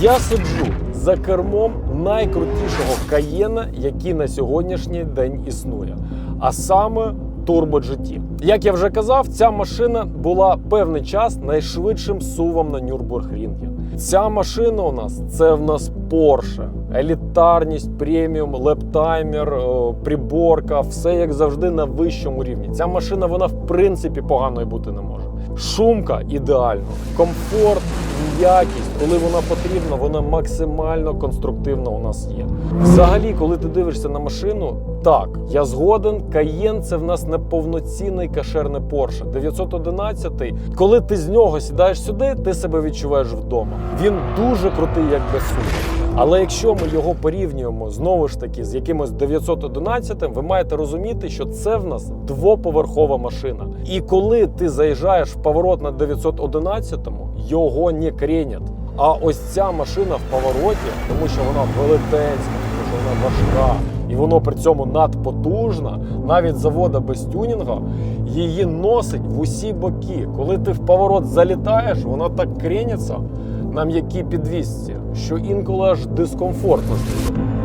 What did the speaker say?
Я сиджу за кермом найкрутішого каєна, який на сьогоднішній день існує, а саме Turbo GT. Як я вже казав, ця машина була певний час найшвидшим сувом на Нюрбургрінгі. Ця машина у нас це в нас Porsche. елітарність, преміум, лептаймер, приборка, все як завжди на вищому рівні. Ця машина вона в принципі поганою бути не може. Шумка ідеально, комфорт, якість, коли вона потрібна, вона максимально конструктивна у нас є. Взагалі, коли ти дивишся на машину, так, я згоден, каєн – це в нас неповноцінний кашерний порше. 911, коли ти з нього сідаєш сюди, ти себе відчуваєш вдома. Він дуже крутий, як без сумніву. Але якщо ми його порівнюємо знову ж таки з якимось 911, ви маєте розуміти, що це в нас двоповерхова машина. І коли ти заїжджаєш в поворот на 911, його не кренять. А ось ця машина в повороті, тому що вона велетенська, тому що вона важка, і воно при цьому надпотужна, навіть завода без тюнінга, її носить в усі боки. Коли ти в поворот залітаєш, вона так креняться на м'якій підвісці, що інколи аж дискомфортно стає.